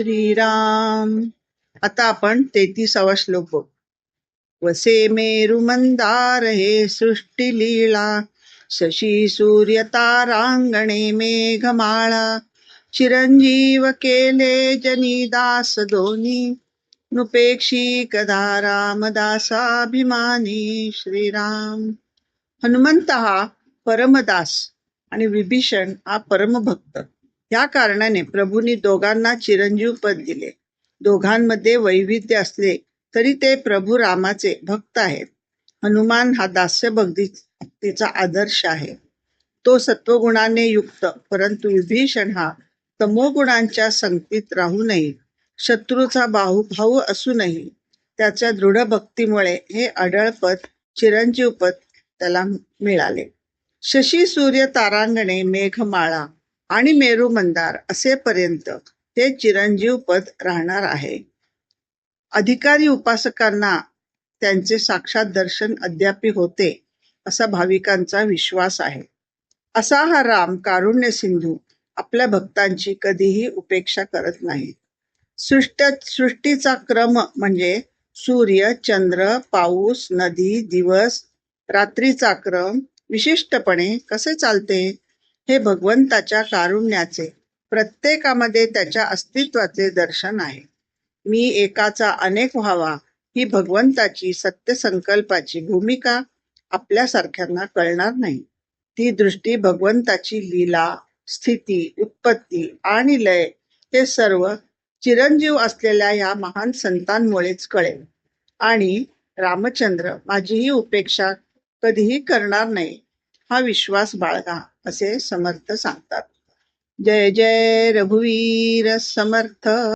श्रीराम. आता आपण तेहतीसावा श्लोक बघू. वसे मेरु मंदार हे सृष्टी लीळा शशी सूर्य तारांगणे मेघमाळा. चिरंजीव केले जनी दास दोनी. नुपेक्षी कदा रामदासाभिमानी. श्रीराम. हनुमंत हा परमदास आणि विभीषण हा परमभक्त. या कारणाने प्रभूंनी दोघांना चिरंजीव पद दिले. दोघांमध्ये वैविध्य असले तरी ते प्रभू रामाचे भक्त आहेत. हनुमान हा दास्य भक्तीचा आदर्श आहे. तो सत्वगुणाने युक्त परंतु विभीषण हा तमोगुणांच्या संगतीत राहूनही शत्रूचा बाहू भाऊ असूनही त्याच्या दृढ भक्तीमुळे हे अडळपद चिरंजीवपद चिरंजीव पद त्याला मिळाले. शशी सूर्य तारांगणे मेघमाळा आणि मेरू मंदार असेपर्यंत ते चिरंजीव पद राहणार आहे. अधिकारी उपासकांना त्यांचे साक्षात दर्शन अद्यापी होते असा भाविकांचा विश्वास आहे. असा हा राम कारुण्य सिंधू आपल्या भक्तांची कधीही उपेक्षा करत नाही. सृष्ट सृष्टीचा क्रम म्हणजे सूर्य चंद्र पाऊस नदी दिवस रात्रीचा क्रम. विशिष्टपणे कसे चालते? हे भगवंताच्या कारुण्याचे प्रत्येकामध्ये त्याच्या अस्तित्वाचे दर्शन आहे. मी एकाचा अनेक व्हावा ही भगवंताची सत्य संकल्पाची भूमिका आपल्यासारख्यांना कळणार नाही. ती दृष्टी भगवंताची लीला स्थिती उत्पत्ती आणि लय हे सर्व चिरंजीव असलेल्या या महान संतांमुळेच कळेल. आणि रामचंद्र माझीही उपेक्षा कधीही करणार नाही. हा विश्वास बाळगा असे समर्थ सांगतात. जय जय रघुवीर समर्थ.